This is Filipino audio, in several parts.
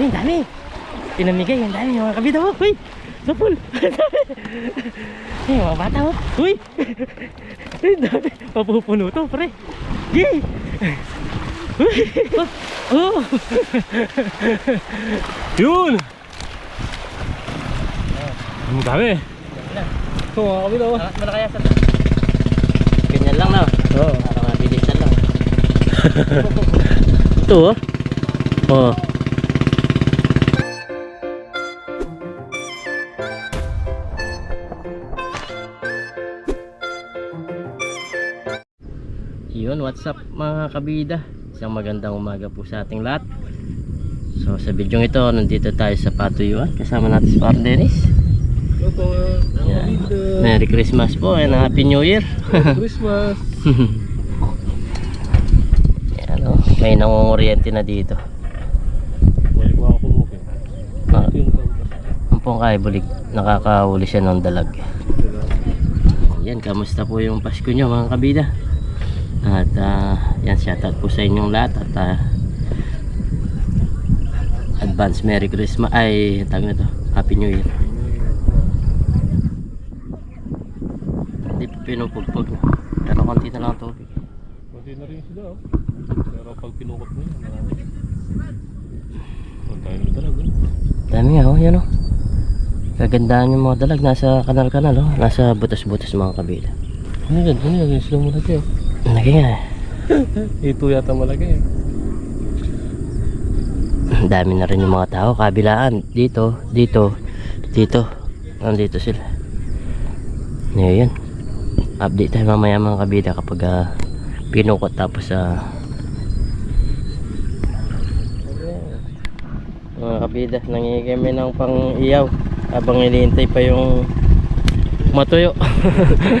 Uy, ang dami. Pinamigay, ang dami mga kabida mo. Uy, sapul. Ay, mga bata mo. Uy. Ay, ang dami. Papupuno to, pre. Yay. Uy. Oh. Yun! Ang dami. Ito mga kabila oh. Angat mo na kaya sa... Ganyan lang na. Oo. Para mabilisan lang. Ito oh. Oh. Yun, what's up mga kabida? Isang magandang umaga po sa ating lahat. So sa video ito, nandito tayo sa Patuyuan. Kasama natin si Par Dennis. Yan. Merry Christmas po and Happy New Year. Christmas. Yan oh, may nangunguryente na dito. Balik mo ako kumupin. Ah, ang pong kay bulig, nakakahuli siya ng dalag. Yan, kamusta po yung Pasko nyo mga kabida? At ah, yan, shoutout po sa inyong lahat at ah, advance Merry Christmas ay tawag na to, Happy New Year. Hindi pa pinupugpog pero konti na lang ang tubig. Pwede na rin sila oh. Pero pag pinukot mo yun, marami. Ang tayo na talaga. Dami nga oh, yan oh. Kagandahan yung mga dalag, nasa kanal-kanal oh, nasa butas-butas mga kabila. Ano yan? Ano? Yung sila mo lagi oh. Lagi nga. Ito yata malaki eh. Ang dami na rin yung mga tao. Kabilaan. Dito dito dito. Nandito sila. Ngayon update tayo mamaya mga kabida kapag ah, pinukot tapos sa mga kabida nangingi kami ng pang iyaw habang hinihintay pa yung matuyo.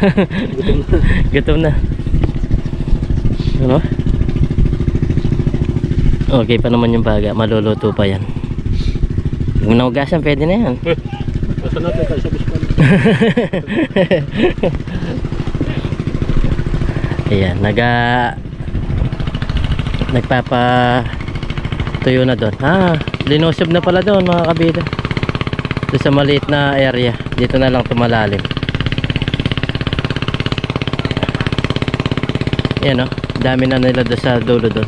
Gutom na ano Okay pa naman yung baga, maluluto pa yan. Kung naugasan, pwede na yan. Basta natin tayo sa biskal. Ayan, naga... Nagpapa... Tuyo na doon. Ah, linusob na pala doon mga kabida. Doon sa maliit na area. Dito na lang tumalalim. Yan o, dami na nila doon sa dulo doon.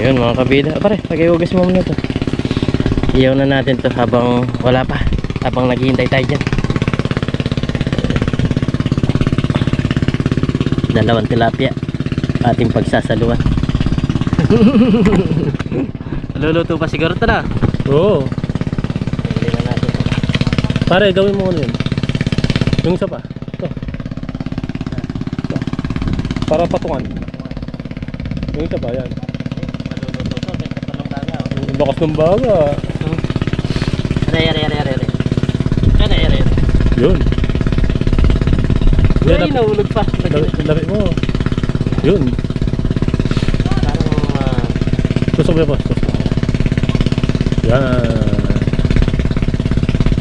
Ayun mga kabida. Pare, pakiugas mo muna to. Iyaw na natin to habang wala pa. Habang naghihintay tayo dyan. Dalawang tilapia. Ating pagsasaluan. Luluto pa siguro ito na. Oo. Pare, gawin mo ano yun. Yung isa pa. Ito. Ito. Para patungan. Yung isa pa, yan. Oh. Lakas ng baga. Aray, aray, aray, aray. aray. Aray, aray. Yun. Ay, nahulog pa. laki mo. Yun. Parang ah, Tusok mo pa. Tusok. Yan.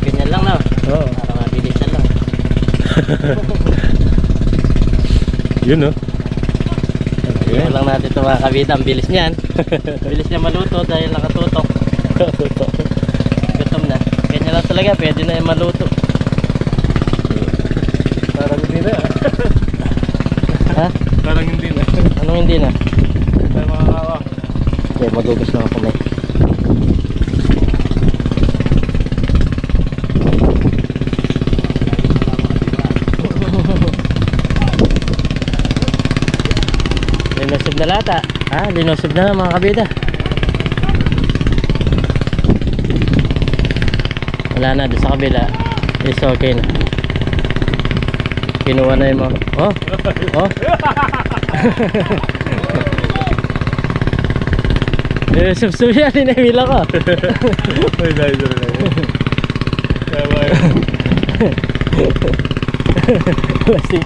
ganyan lang na. Oo. Para mabilisan lang. Yun no. Iyan lang natin ito mga kabita. Ang bilis niyan. bilis niya maluto dahil nakatutok. Gutom na. Ganyan lang talaga. Pwede na yung maluto. Parang hindi na. Ha? Parang hindi. Anong hindi na? Tayo makakawa. Okay, magugas na ako kamay. Linusob na lata. Ah, linusob na mga kabida. Wala na doon sa kabila. Is okay na. Kinuha na yung mga... Oh! Oh! Eh, subsub yan, inamila ko. Uy, dahil na lang. Ba yun? Lasing.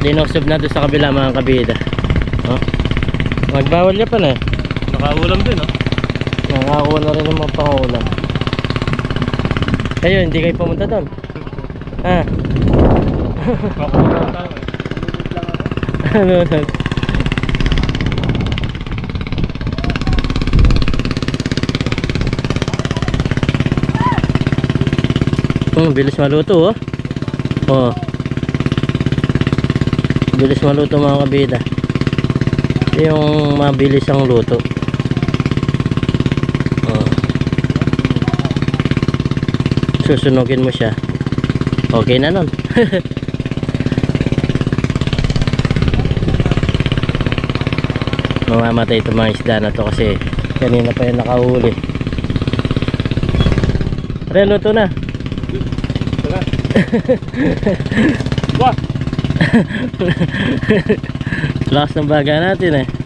Linusob na doon sa kabila mga kabida. Oh. Magbawal niya pa na eh. Nakaulam din, oh. Nakakuha na rin ng mga pangulam. Ayun, hindi kayo pumunta doon. Ah, tayo, eh. ano? Hmm, bilis maluto oh. Oh. Bilis maluto mga kabida. Yung mabilis ang luto. Oh. Susunugin mo siya. Okay na nun. Mamamatay itong mga isda na to kasi kanina pa yung nakahuli. Pre, luto na. Lakas ng baga natin eh.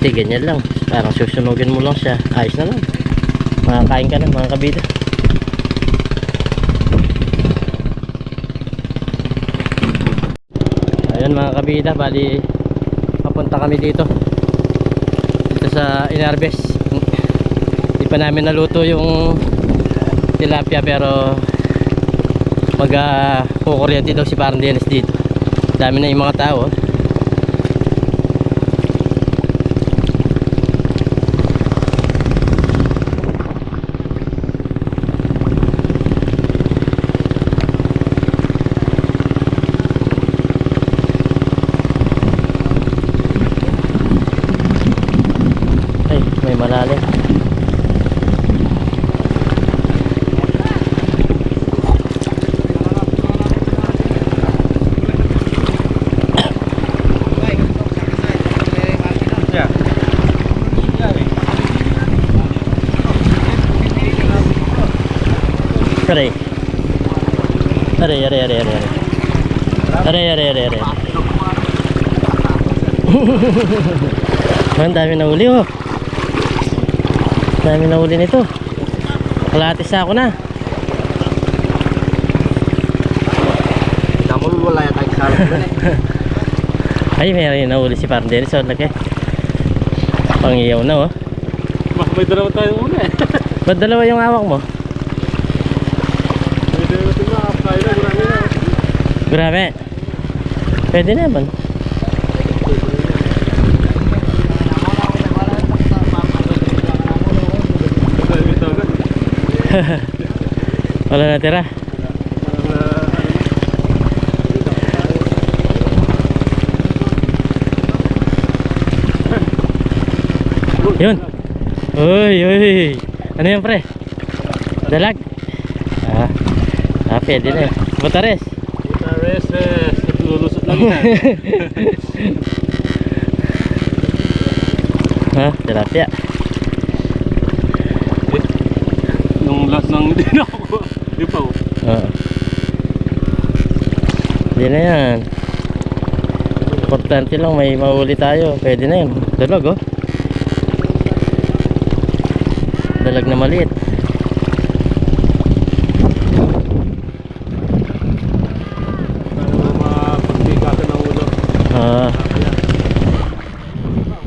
Dati ganyan lang. Parang susunugin mo lang siya. Ayos na lang. Makakain ka na mga kabida. Ayun mga kabida, bali papunta kami dito. Dito sa Inarbes. Hindi pa namin naluto yung tilapia pero mag uh, kukuryente daw si parang Dennis dito. Dami na yung mga tao. oh. Ay, may malalim. Yeah. Aray. Aray, aray, aray, aray. Aray, aray, aray, aray. Ang dami na uli oh. Dami na uli nito. Kalatis ako na. Wala yata sa eh. Ay, may na uli si Parang Dennis. Oh, laki. Pangiyaw na oh. Baka may dalawa tayong una, eh. Ba't dalawa yung hawak mo? May dalawa kapkain na, na. Grabe. Pwede naman. Dahil may tawagan. Wala na tira. Yun. Uy, uy. Ano yan pre? Dalag. Ah. Ah, pwede na yun. Butares. Puta, res, res. Lulusot lang yan. Ha? Tilapia. Last nang hindi ako. Di pa, oh. Hindi na yan. Importante lang may mahuli tayo. Pwede na yun. Dalag oh. Dalag na maliit. Ng. Ah.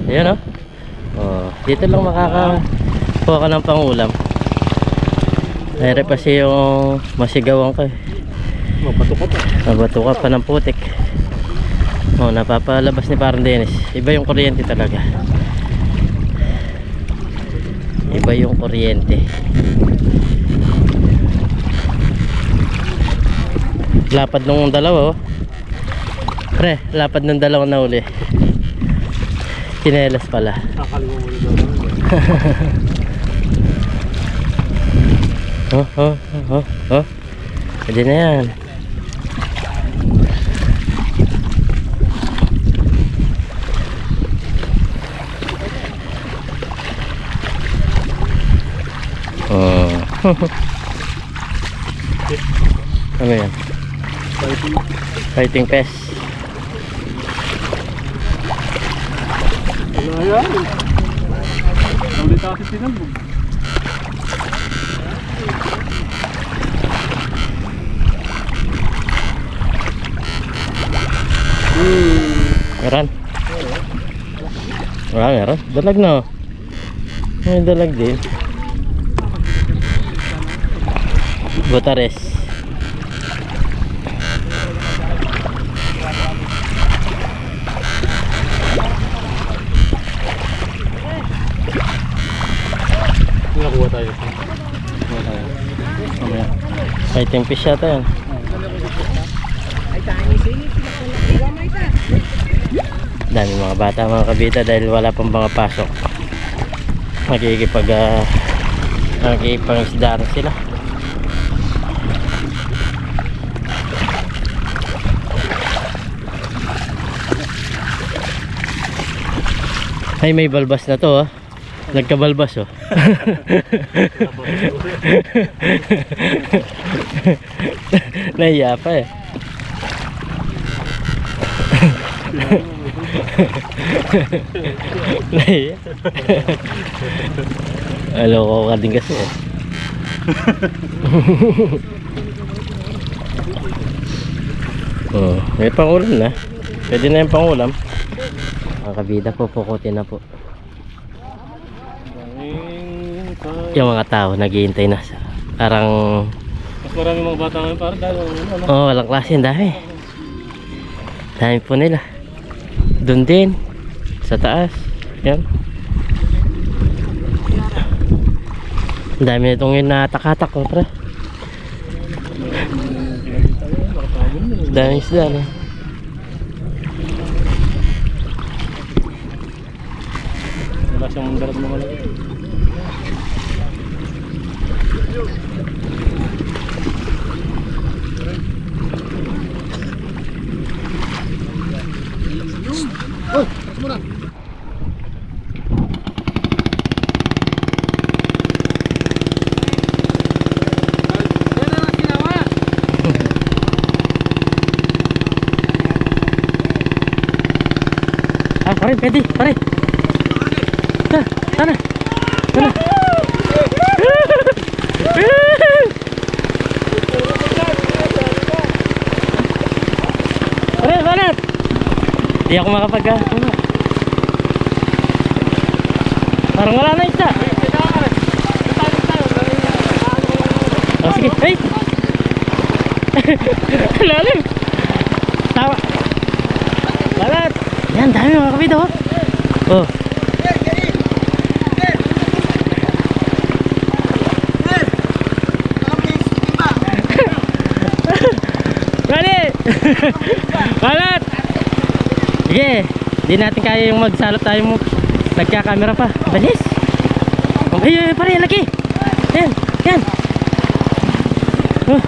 Ayan oh. Oh, dito lang makakakuha ka ng pangulam. Mayroon kasi yung masigawan ko eh. Mapato ka pa. Nabato ka pa ng putik. Oh, napapalabas ni parang Dennis. Iba yung kuryente talaga. Iba yung kuryente. Lapad nung dalawa oh. Pre, lapad nung dalawa na uli. Chinelas pala. Akali mo daw. Oh, oh, oh, oh. Pwede na yan. Oh. ano yan? Fighting pest. Wala yan. Ulit kasi tinambog. Meron? Wala, meron. Dalag na. oh. May dalag din. Butares. Nakakuha tayo. Kuha tayo. Fighting fish yata yan. Dami mga bata mga kabita dahil wala pang mga pasok. Magkikipag uh, magkikipag sila. Ay may balbas na to ah. Nagkabalbas oh. Nahiya pa eh. Nahiya. Aloko ka din kasi eh. oh, may pangulam na. Pwede na yung pangulam. Mga kabida po, pukutin na po. Yung mga tao naghihintay na. Parang, Mas marami mga bata ngayon para dahil ano. oh, walang klase, ang dami. Dami po nila. Doon din. Sa taas. Yan. Ang dami na itong yun natakatak ko, pre. Daming isda, no? Wala siyang darat na malaki. Ah, pare, pwede, pare. Tara, tara. Tara. Pare, banat. Hindi ako makapag ano. Parang wala na isa. Oh, sige. Hey! Lalim! Tawa! Balat! Yan, dami mga kapito. Oh. Oh. Balat! Sige, di natin kaya yung magsalot tayo mo. Nagka-camera pa. Balis! Ay, ay, ay, pare, laki! Yan, yan! Oh.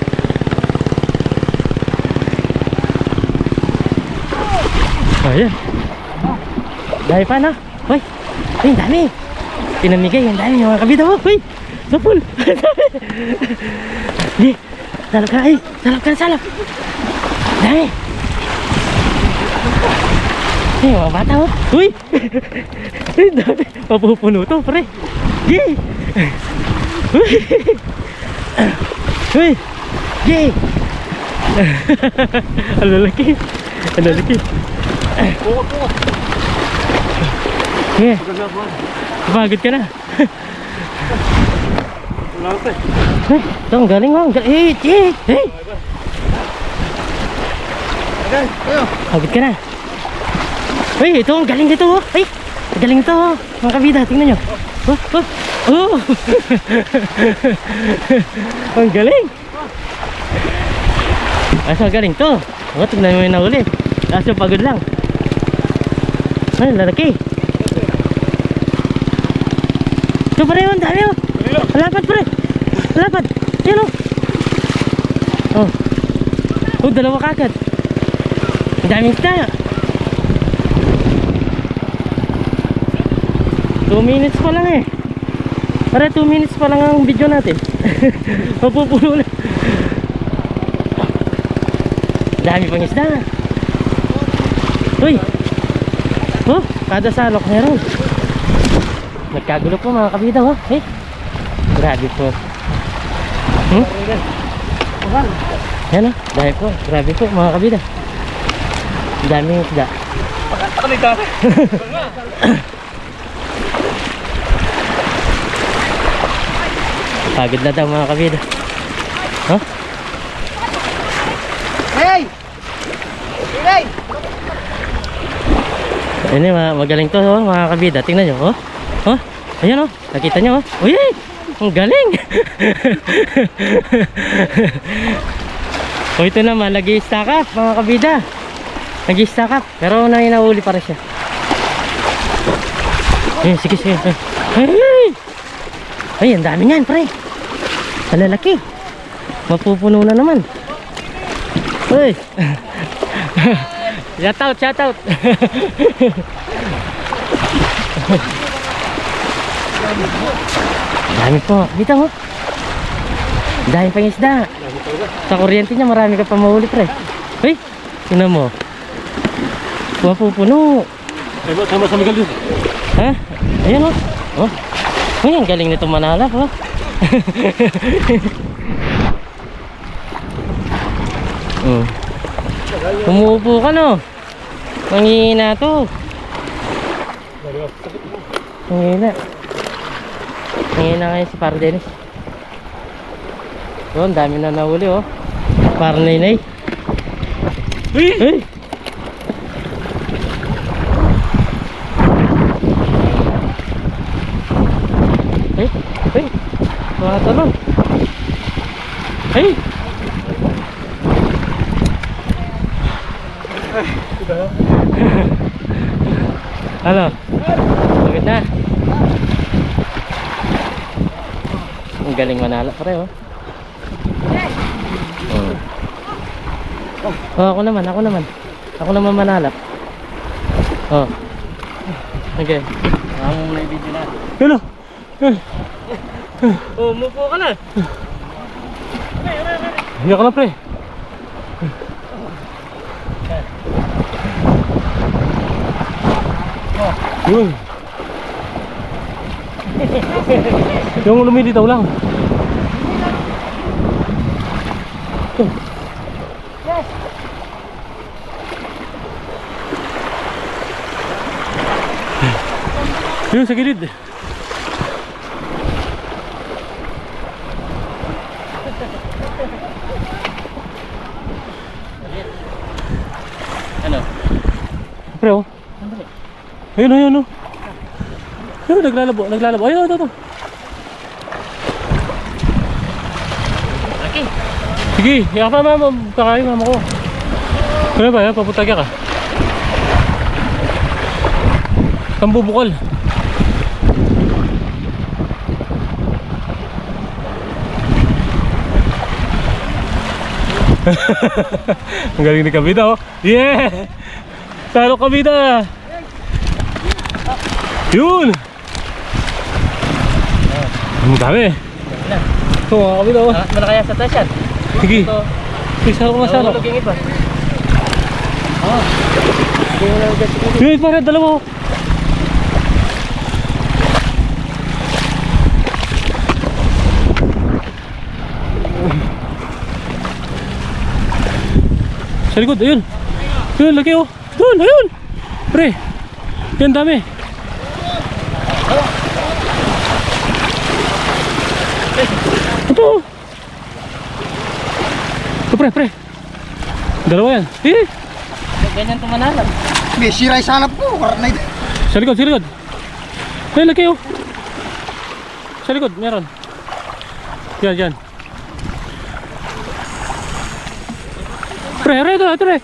Ayan. Dami pa na. Hoy. Ay, dami. Pinamigay, ang dami mga kabita mo. Hoy. Sapul. Di. Salap ka. Ay, salap ka na, salap. Dami. Ay, mga bata mo. Uy. Mapupuno to, pre. Yay. Uy. Uy. Yay. Ang lalaki. Ang lalaki. Sige, Maganda po. pagod ka na. Wala ka eh. Ito ang galing mo. Hey, hey, hey. Pagod ka na. Hey, ito galing nito. Oh. Ang galing nito. Oh. Mga kabida, tingnan nyo. Oh, oh, oh. ang galing. Ang galing to. Oh, tignan mo yung nahuli. Kaso pagod lang. Ay, lalaki. Ito pare, ang dami oh. Lapad pre. Lapad. Yan oh. Oh. Oh, dalawa kagad. Ang daming isda. 2 minutes pa lang eh. Para 2 minutes pa lang ang video natin. Mapupuno na. Dami pang isda. Uy. Oh, kada salok meron. Nagkagulo po mga kabida, oh. Eh, grabe po. Hmm? Yan oh, dahil po. Grabe po mga kabida. Daming isda. Pagod na daw mga kabida. Huh? Hey! Hey! Eh, ma- magaling to oh, mga kabida. Tingnan nyo. Oh. Oh. Ayan oh. Nakita nyo oh. Uy! Ang galing! o ito naman, nag-i-stack up mga kabida. Nag-i-stack up. Pero nanginahuli pa rin siya. Ayun, sige, sige. Ay, ay! Ay, ang dami niyan, pre. Malalaki. Mapupuno na naman. Uy! shout out, shout out. Dami po. Dito mo. Dahil pang isda. Sa kuryente niya marami ka pa mahuli pre. Uy, sino mo? Mapupuno. Eh, ba't sama sa Miguel yun? Ha? Ayan o. Oh. Uy, ang galing nito manalap oh. oh. Umuupo ka no. Manghihina to. Manghihina. Manghihina ngayon si Par Dennis. Oh, ang dami na nahuli oh. Par Nainay. Uy! Hey! Hey! Hey! Mga talon! Hey! ano? Pagod na? Ang galing manala pare oh. Oh. Ako naman, ako naman. Ako naman manalap. Oh. Okay. Ang may video na. Yun o! Oh, umupo ka na. Hindi ka na pre. Yun. Yung lumilitaw lang. Yun sa gilid. Ano? Pre oh. Ayun, ayun, oh. Ayun, naglalabo, naglalabo. Ayun, ito, ito. Laki. Sige, yakap pa mama, kakain mama ko. Ano ba, yan, paputagya ka. Kambubukal. Ang galing ni Kabida, oh. Yeah! Talo Kabida! Yun! Ang dami. Ito mga Kabida, oh. Angat mo na kaya sa taas yan. Sige. Please, halo ko masalo. Nahulog yung iba. Oh. Mo na. Yun, pare, dalawa. oh. Sa likod, ayun. Ayun, laki oh. Doon, ayun. Pre, yan dami. Ito. Ito, pre, pre. Dalawa yan. Eh, Ganyan ito manalap. May siray sanap po. Karnay. Sa likod, sa likod. Ay, laki oh. Sa likod, meron. Yan, yan. Pre, pre, ito, ito, pre.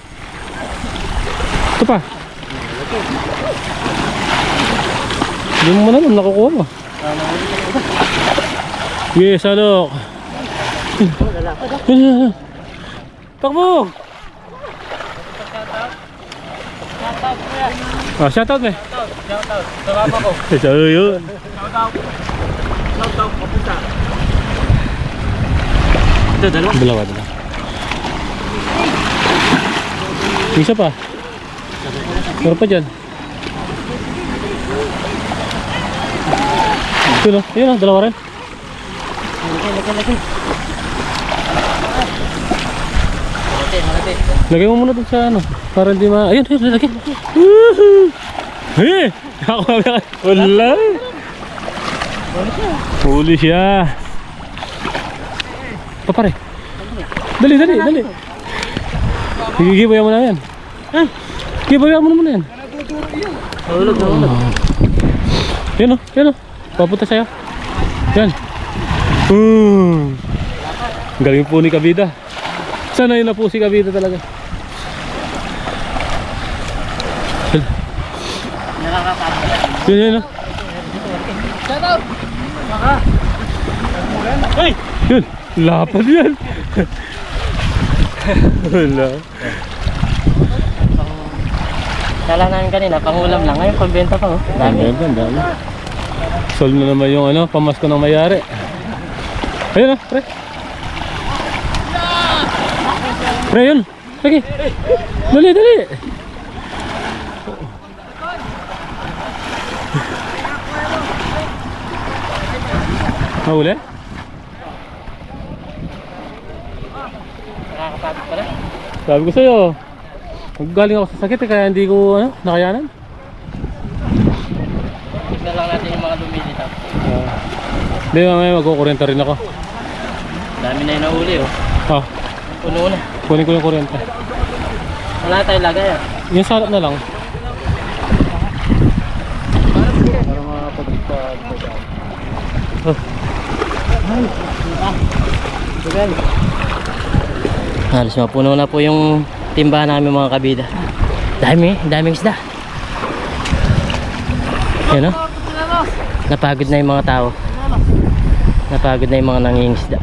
Ito pa. Hindi mo man alam, nakukuha mo. Yes, alok. Takbo! Ah, shoutout me. Shoutout. Sa mama ko. Sa yun. Ito, dalawa. Dalawa, dalawa. Isa pa. Meron pa dyan. Yun o, yun o, dalawa rin. Lagay mo muna dun sa ano, para hindi ma... Ayun, ayun, lagay. Eh! Ako na Wala! Huli siya. Papare. Dali, dali, dali. Higigibayan mo na yan. Ah! Gibayan mo na muna yan. Nahulog, nahulog. Yan o, yan o. Papunta sa'yo. Yan. Hmm. Galing po ni Kabida. Sanay na po si Kabida talaga. Yan. Yun, yun o. Ay! Yun. Lapad yan. Wala. Kala namin kanina, pangulam lang. Ngayon, pambenta pa, oh. Dami. Ang ganda, dami. Solve na naman yung ano, pamasko ng mayari. Ayun o, pre. Pre, yun. Sige. Dali, dali. Mahuli? Nakakapagod pala. Sabi ko sa'yo, galing ako sa sakit eh, kaya hindi ko ano, nakayanan. Tignan lang natin yung mga lumilitaw. Ah. Hindi, mamaya magkukurenta rin ako. Dami na yung nahuli, oh. Ah, Puno na. kunin ko yung kurenta. Wala tayong lagay, ah. Yung sarap na lang. Halos mapuno na po yung timba namin mga kabida. Dami, daming isda. Yan o. Napagod na yung mga tao. Napagod na yung mga nangingisda.